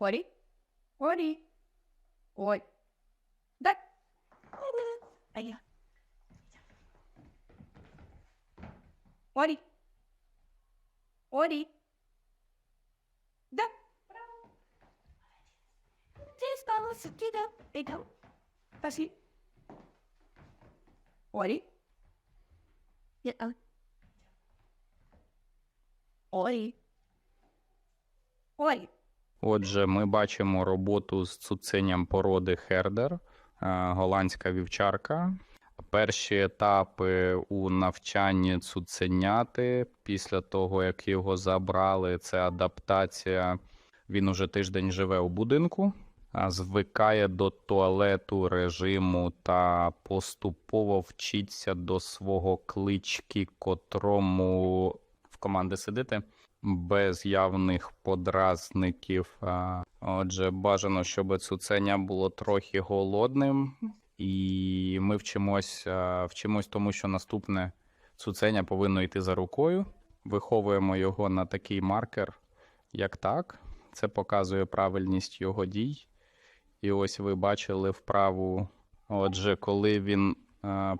Hori. Hori. Oi. Dai. Aí. Hori. Hori. Da. Bravo. Então, tá assim. Ori. Yeah. Ori. Ori. Отже, ми бачимо роботу з цуценням породи Хердер, е, голландська вівчарка. Перші етапи у навчанні цуценяти після того, як його забрали, це адаптація. Він уже тиждень живе у будинку, звикає до туалету режиму та поступово вчиться до свого клички, котрому в команди сидити без явних подразників. Отже, бажано, щоб цуценя було трохи голодним, і ми вчимось, вчимось тому, що наступне цуценя повинно йти за рукою. Виховуємо його на такий маркер, як так. Це показує правильність його дій. І ось ви бачили вправу. Отже, коли він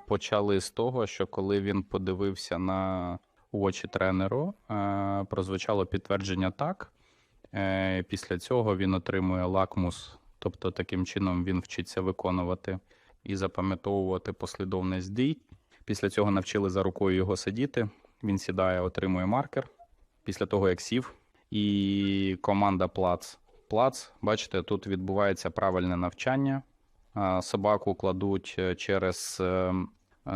почали з того, що коли він подивився на у очі тренеру, е, прозвучало підтвердження так. Е, після цього він отримує лакмус, тобто таким чином він вчиться виконувати і запам'ятовувати послідовність дій. Після цього навчили за рукою його сидіти. Він сідає, отримує маркер. Після того, як сів, і команда плац. Плац, бачите, тут відбувається правильне навчання. Собаку кладуть е, через е, е,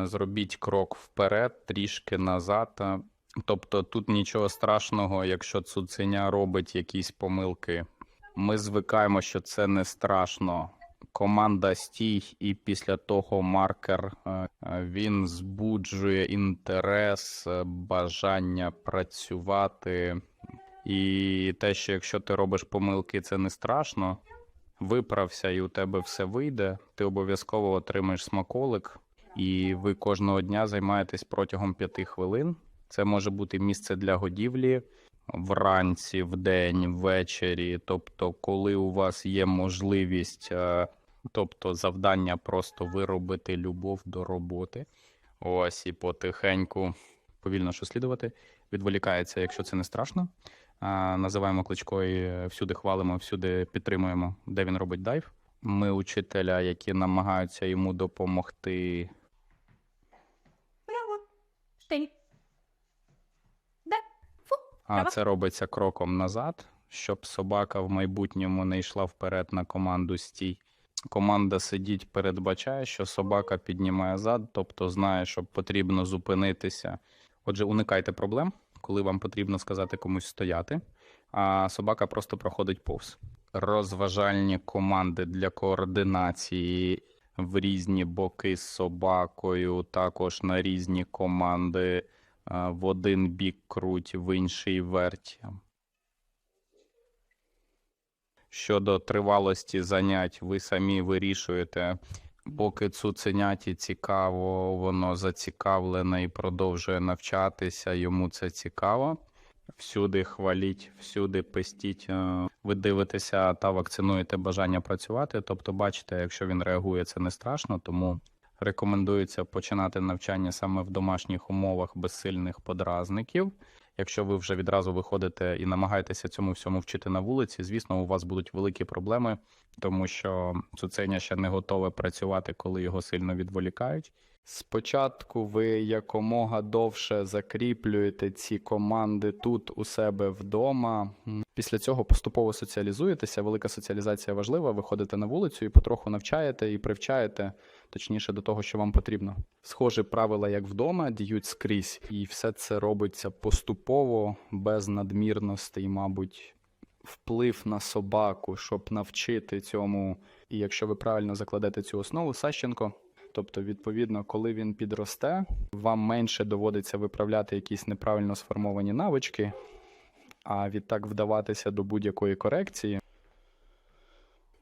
зробіть крок вперед, трішки назад. Тобто тут нічого страшного, якщо цуценя робить якісь помилки. Ми звикаємо, що це не страшно. Команда стій, і після того маркер він збуджує інтерес, е, бажання працювати. І те, що якщо ти робиш помилки, це не страшно. Виправся, і у тебе все вийде. Ти обов'язково отримаєш смаколик, і ви кожного дня займаєтесь протягом п'яти хвилин. Це може бути місце для годівлі вранці, вдень, ввечері. Тобто, коли у вас є можливість, е, тобто завдання просто виробити любов до роботи. Ось і потихеньку повільно що слідувати. Відволікається, якщо це не страшно. А, Називаємо кличко і е, всюди хвалимо, всюди підтримуємо, де він робить дайв. Ми учителя, які намагаються йому допомогти. Штиль. Да. Фу. А це робиться кроком назад, щоб собака в майбутньому не йшла вперед на команду стій. Команда сидіть передбачає, що собака піднімає зад, тобто знає, що потрібно зупинитися. Отже, уникайте проблем, коли вам потрібно сказати комусь стояти, а собака просто проходить повз. Розважальні команди для координації в різні боки з собакою, також на різні команди в один бік круть, в інший верть. Щодо тривалості занять, ви самі вирішуєте, поки цуценяті цікаво, воно зацікавлене і продовжує навчатися, йому це цікаво. Всюди хваліть, всюди пестіть. е, Ви дивитеся та вакцинуєте бажання працювати. Тобто, бачите, якщо він реагує, це не страшно, тому рекомендується починати навчання саме в домашніх умовах без сильних подразників. Якщо ви вже відразу виходите і намагаєтеся цьому всьому вчити на вулиці, звісно, у вас будуть великі проблеми, тому що цуценя ще не готове працювати, коли його сильно відволікають. Спочатку ви якомога довше закріплюєте ці команди тут у себе вдома. Після цього поступово соціалізуєтеся. Велика соціалізація важлива. Виходите на вулицю і потроху навчаєте і привчаєте, точніше, до того, що вам потрібно. Схожі правила, як вдома, діють скрізь, і все це робиться поступово, без надмірностей, мабуть. Вплив на собаку, щоб навчити цьому. І якщо ви правильно закладете цю основу, Сащенко, Тобто, відповідно, коли він підросте, вам менше доводиться виправляти якісь неправильно сформовані навички, а відтак вдаватися до будь-якої корекції.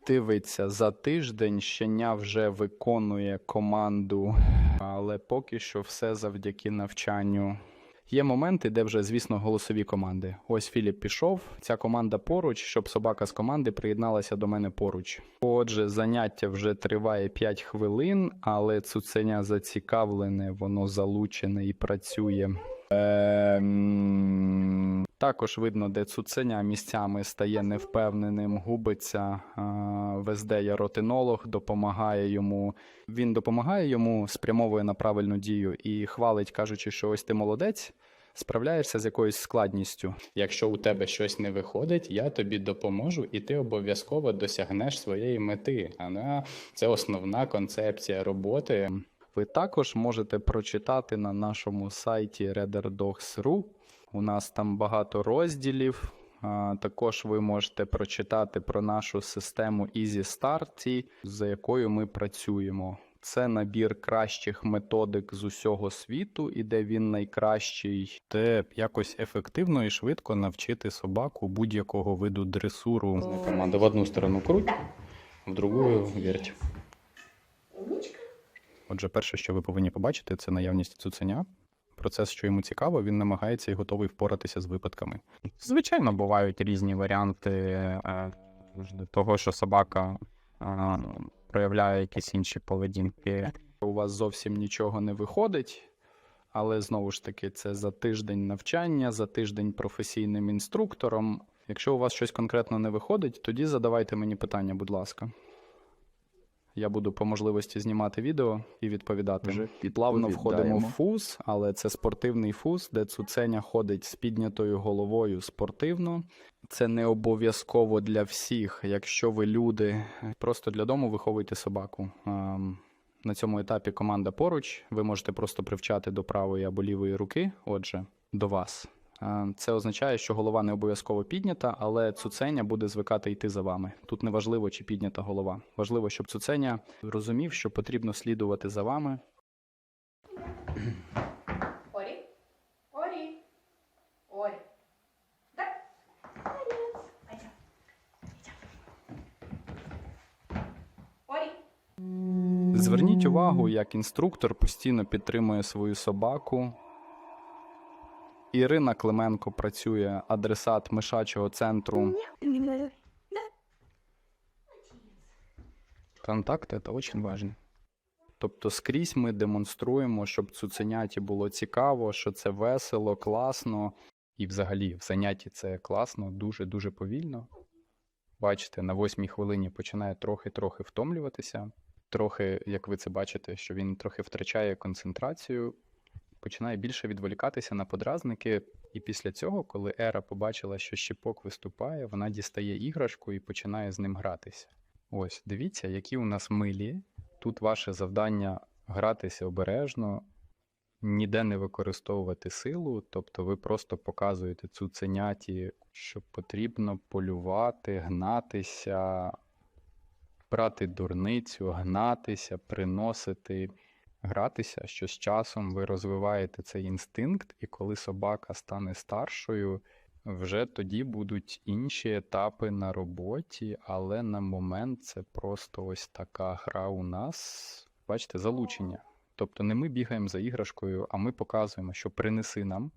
Дивиться, за тиждень щеня вже виконує команду, але поки що все завдяки навчанню. Є моменти, де вже, звісно, голосові команди. Ось Філіп пішов, ця команда поруч, щоб собака з команди приєдналася до мене поруч. Отже, заняття вже триває 5 хвилин, але цуценя зацікавлене, воно залучене і працює. Ем, Також видно, де цуценя місцями стає невпевненим, губиться. Е, Вездея ротинолог допомагає йому. Він допомагає йому, спрямовує на правильну дію і хвалить, кажучи, що ось ти молодець. Справляєшся з якоюсь складністю. Якщо у тебе щось не виходить, я тобі допоможу, і ти обов'язково досягнеш своєї мети. А це основна концепція роботи. Ви також можете прочитати на нашому сайті ReaderDogs.ru. У нас там багато розділів. Також ви можете прочитати про нашу систему Easy Start, за якою ми працюємо. Це набір кращих методик з усього світу, і де він найкращий, де якось ефективно і швидко навчити собаку будь-якого виду дресуру. Команда в одну сторону круть, в другу верть. Отже, перше, що ви повинні побачити, це наявність цуценя. Процес, що йому цікаво, він намагається і готовий впоратися з випадками. Звичайно, бувають різні варіанти е, того, що собака е, проявляє якісь інші поведінки. У вас зовсім нічого не виходить, але знову ж таки, це за тиждень навчання, за тиждень професійним інструктором. Якщо у вас щось конкретно не виходить, тоді задавайте мені питання, будь ласка. Я буду по можливості знімати відео і відповідати. Вже Плавно входимо в фуз, але це спортивний фуз, де цуценя ходить з піднятою головою спортивно. Це не обов'язково для всіх. Якщо ви люди, просто для дому виховуйте собаку. Ем, На цьому етапі команда поруч. Ви можете просто привчати до правої або лівої руки. Отже, до вас. Е, Це означає, що голова не обов'язково піднята, але цуценя буде звикати йти за вами. Тут не важливо, чи піднята голова. Важливо, щоб цуценя розумів, що потрібно слідувати за вами. Пойдем. Идем. Ори. Зверніть увагу, як інструктор постійно підтримує свою собаку. Ірина Клименко працює адресат мишачого центру. Контакт це дуже важливо. Тобто скрізь ми демонструємо, щоб цуценяті було цікаво, що це весело, класно. І взагалі в занятті це класно, дуже-дуже повільно. Бачите, на восьмій хвилині починає трохи-трохи втомлюватися. Трохи, як ви це бачите, що він трохи втрачає концентрацію, починає більше відволікатися на подразники. І після цього, коли Ера побачила, що щепок виступає, вона дістає іграшку і починає з ним гратися. Ось, дивіться, які у нас милі. Тут ваше завдання гратися обережно, ніде не використовувати силу, тобто ви просто показуєте цуценяті, що потрібно полювати, гнатися, брати дурницю, гнатися, приносити, гратися, що з часом ви розвиваєте цей інстинкт, і коли собака стане старшою, вже тоді будуть інші етапи на роботі, але на момент це просто ось така гра у нас. Бачите, залучення. Тобто не ми бігаємо за іграшкою, а ми показуємо, що принеси нам,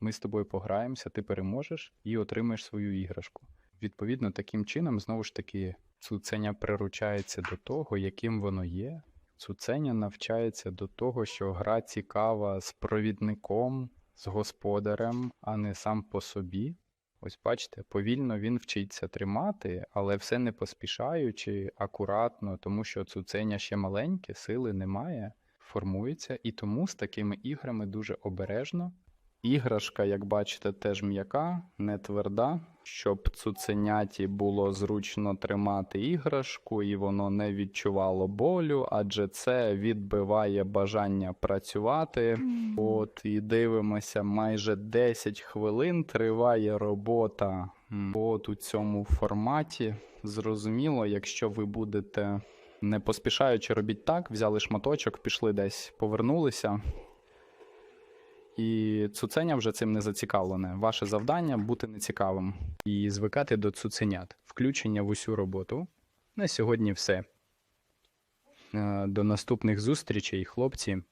ми з тобою пограємося, ти переможеш і отримаєш свою іграшку. Відповідно, таким чином, знову ж таки, цуценя приручається до того, яким воно є. Цуценя навчається до того, що гра цікава з провідником, з господарем, а не сам по собі. Ось бачите, повільно він вчиться тримати, але все не поспішаючи, акуратно, тому що цуценя ще маленьке, сили немає, формується, і тому з такими іграми дуже обережно. Іграшка, як бачите, теж м'яка, не тверда, щоб цуценяті було зручно тримати іграшку і воно не відчувало болю, адже це відбиває бажання працювати. От і дивимося, майже 10 хвилин триває робота от у цьому форматі. Зрозуміло, якщо ви будете не поспішаючи робіть так, взяли шматочок, пішли десь, повернулися. І цуценя вже цим не зацікавлене. Ваше завдання бути нецікавим і звикати до цуценят. Включення в усю роботу. На сьогодні все. Е, До наступних зустрічей, хлопці.